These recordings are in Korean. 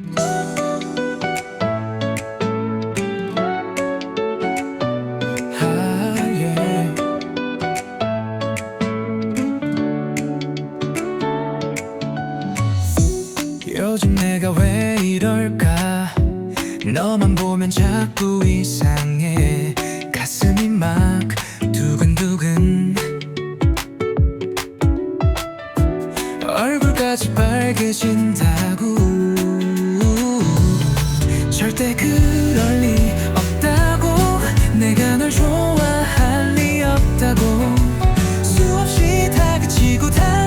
Música 孤单。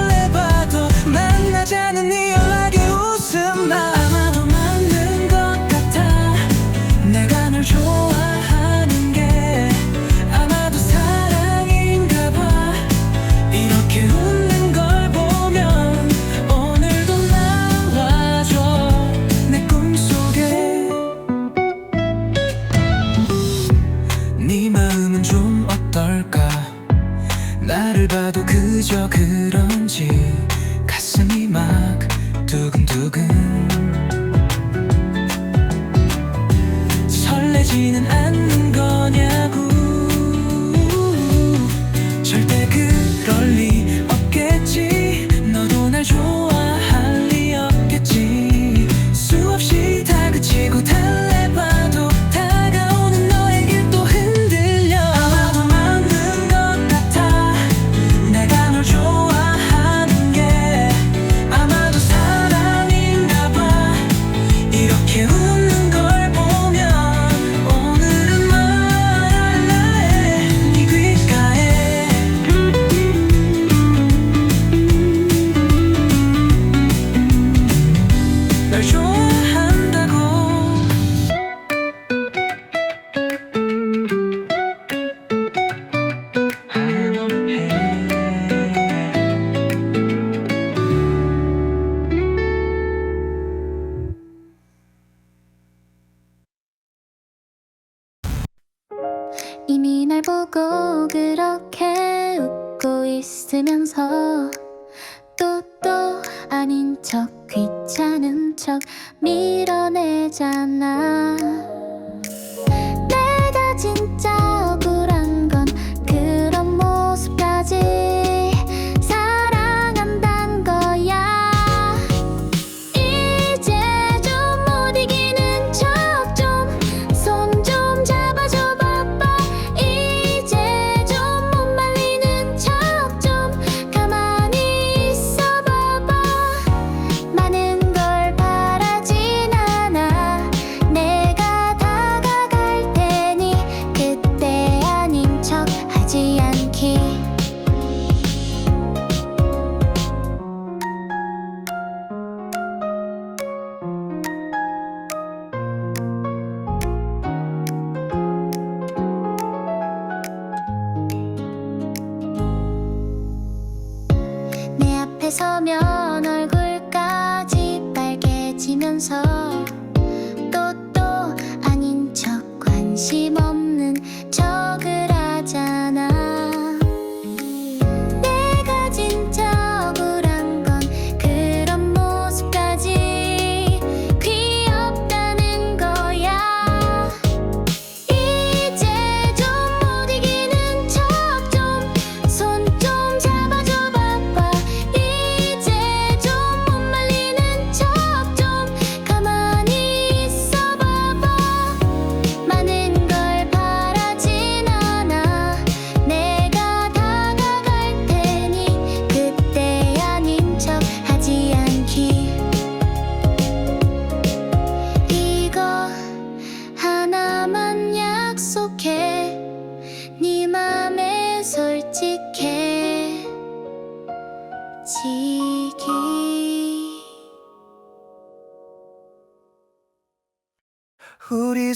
서면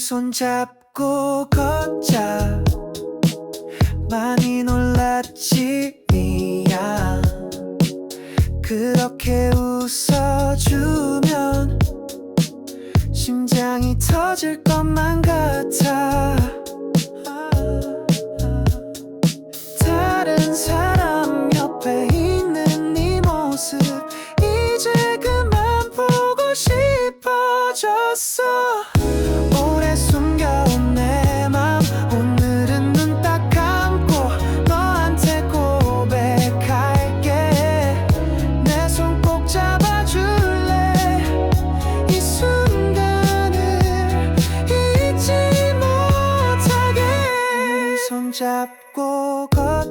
손잡고 걷자. 많이 놀랐지 미안. 그렇게 웃어주면 심장이 터질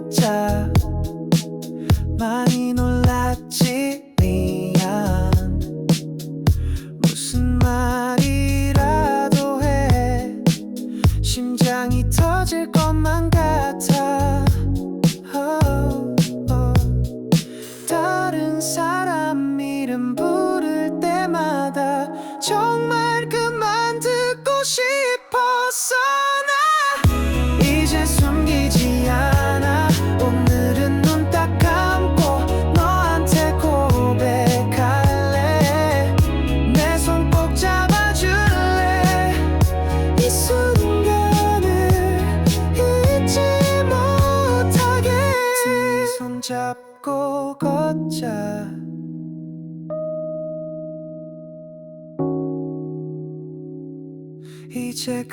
touch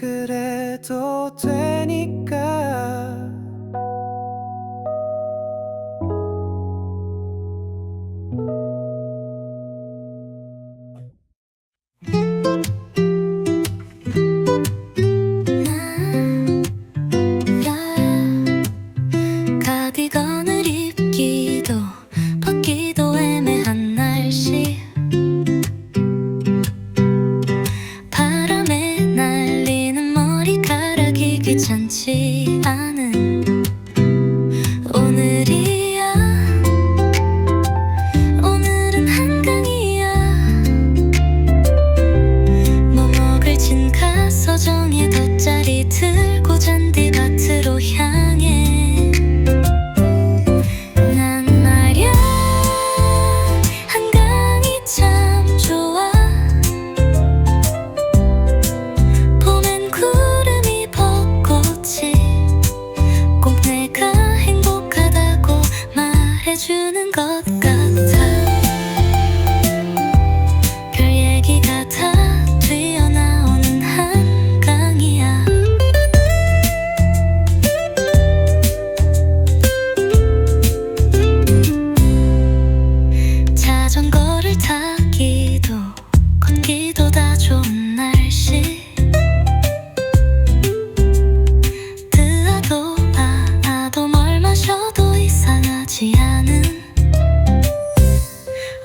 그래도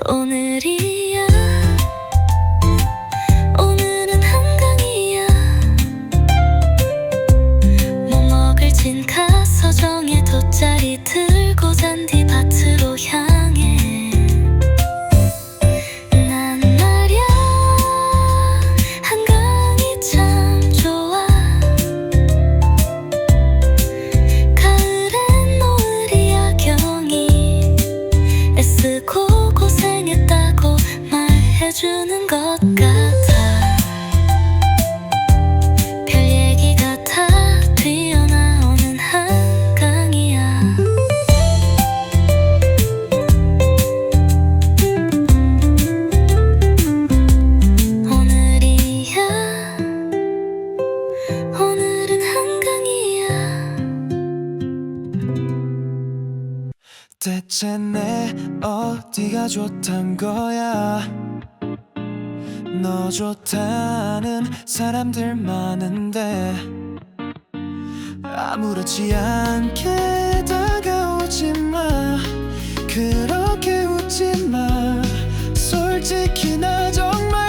오늘이 좋단 거야. 너 좋다는 사람들 많은데 아무렇지 않게 다가오지 마. 그렇게 웃지 마. 솔직히 나 정말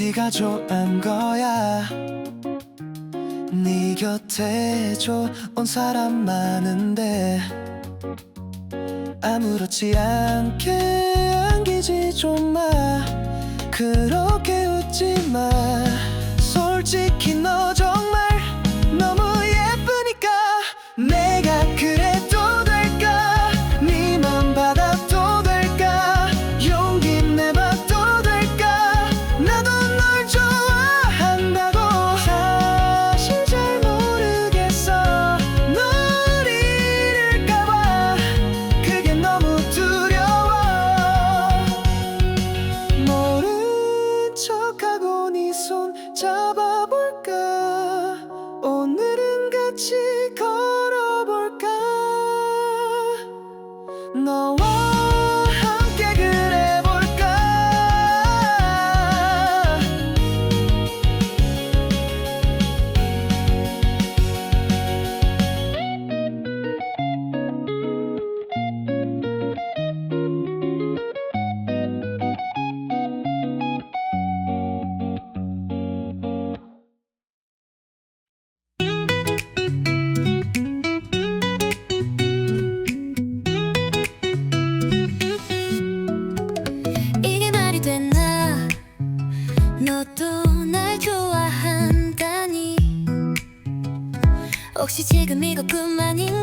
네가 좋아한 거야. 네 곁에 좋은 사람 많은데 아무렇지 않게 안기지 좀 마. 그렇게 웃지 마. 솔직히 너 지금 이것뿐만인가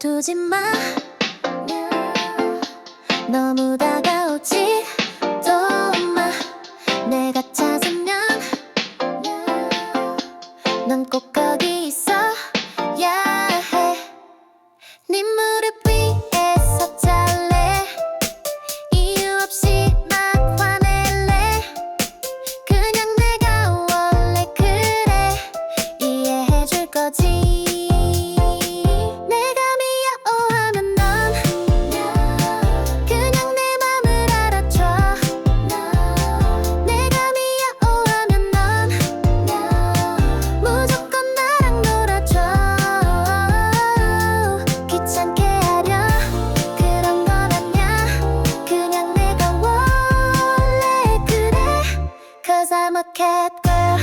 두지 마. I'm a cat girl.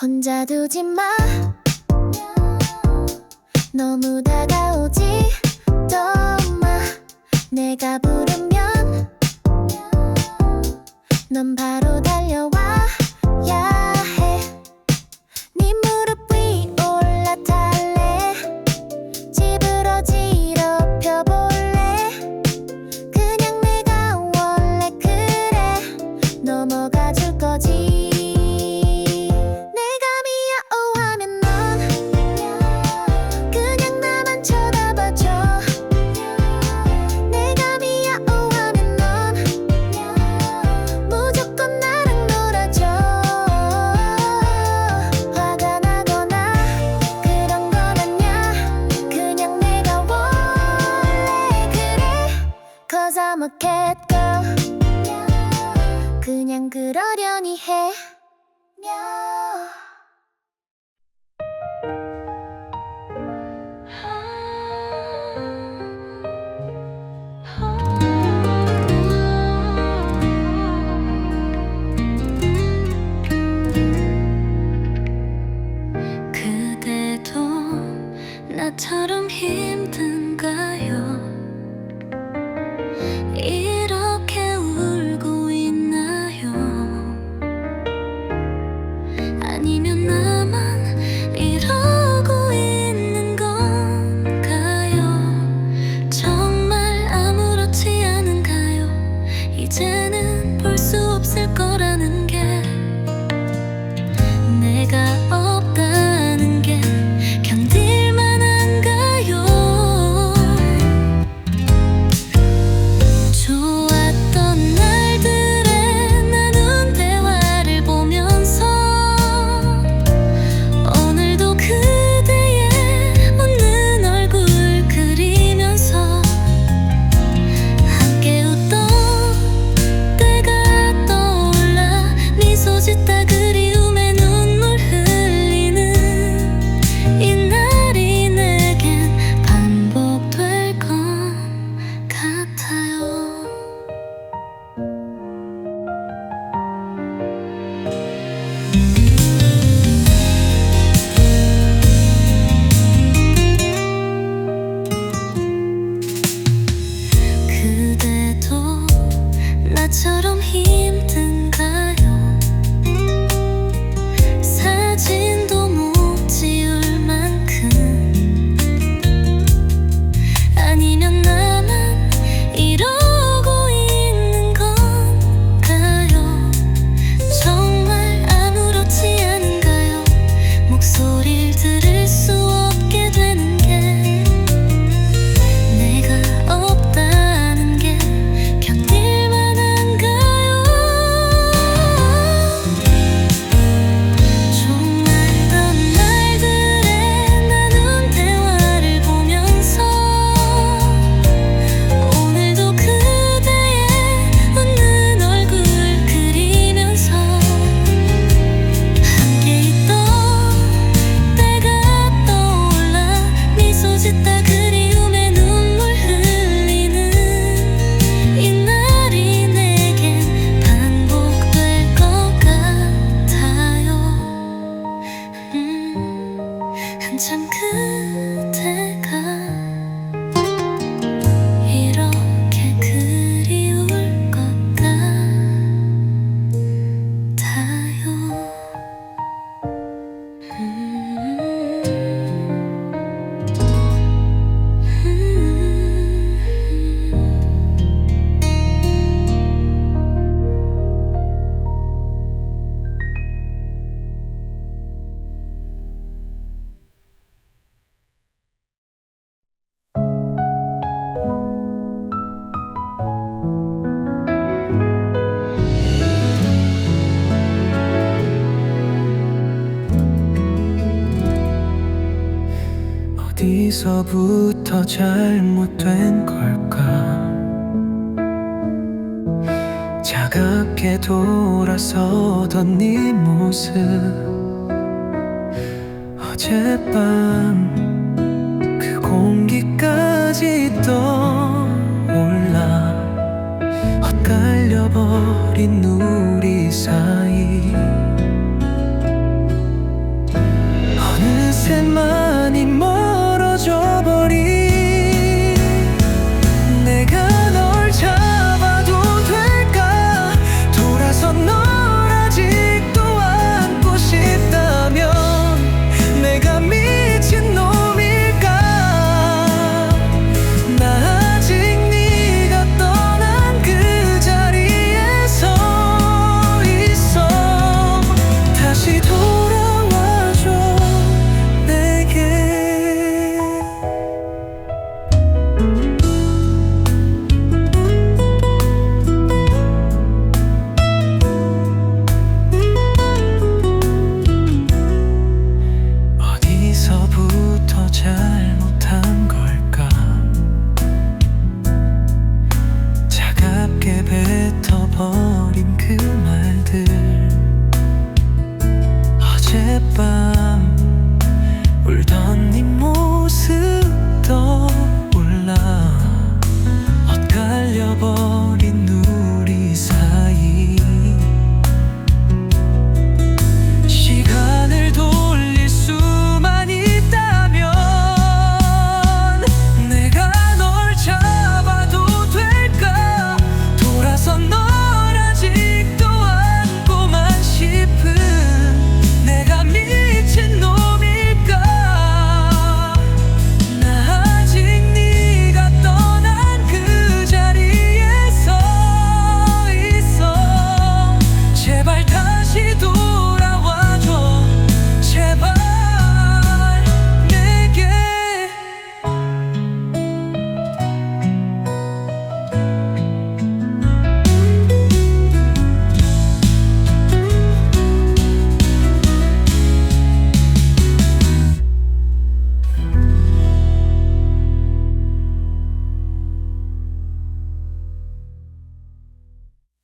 혼자 두지 마. 너무 다가오지 또마 내가 부르면 넌 바로 어디서부터 잘못된 걸까? 차갑게 돌아서던 네 모습. 어젯밤 그 공기까지 떠올라 헛갈려버린 우리 사이. yo.